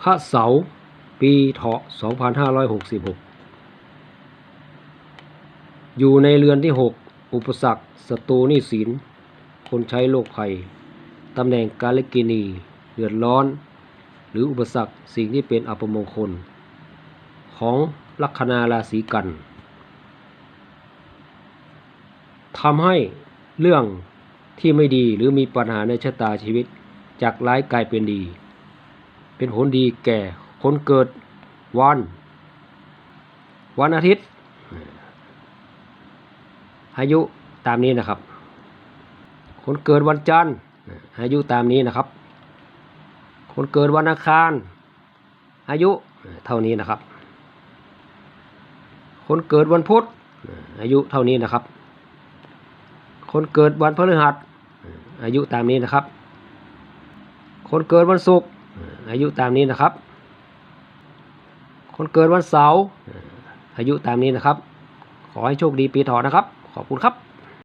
พระเสาร์ปีเถาะ 2566 อยู่ในเรือนที่ 6 อุปสรรคศัตรูนี้สินคนใช้โรคภัย ตำแหน่งการลกินี เดือดร้อน หรืออุปสรรคสิ่งที่เป็นอัปมงคล ของลัคนาราศีกัน ทำให้เรื่องที่ไม่ดีหรือมีปัญหาในชะตาชีวิตจากร้ายกลายเป็นดี เป็นผลดีแก่คนเกิดวัน วันอาทิตย์ อายุตามนี้นะครับ คนเกิดวันจันทร์อายุตามนี้นะครับ คนเกิดวันอังคาร อายุเท่านี้นะครับ คนเกิดวันพุธอายุเท่านี้นะครับ คนเกิดวันพฤหัสอายุตามนี้นะครับ คนเกิดวันศุกร์ อายุตามนี้นะครับ คนเกิดวันเสาร์อายุตามนี้นะครับ ขอให้โชคดีปีถอนะครับ ขอบคุณครับ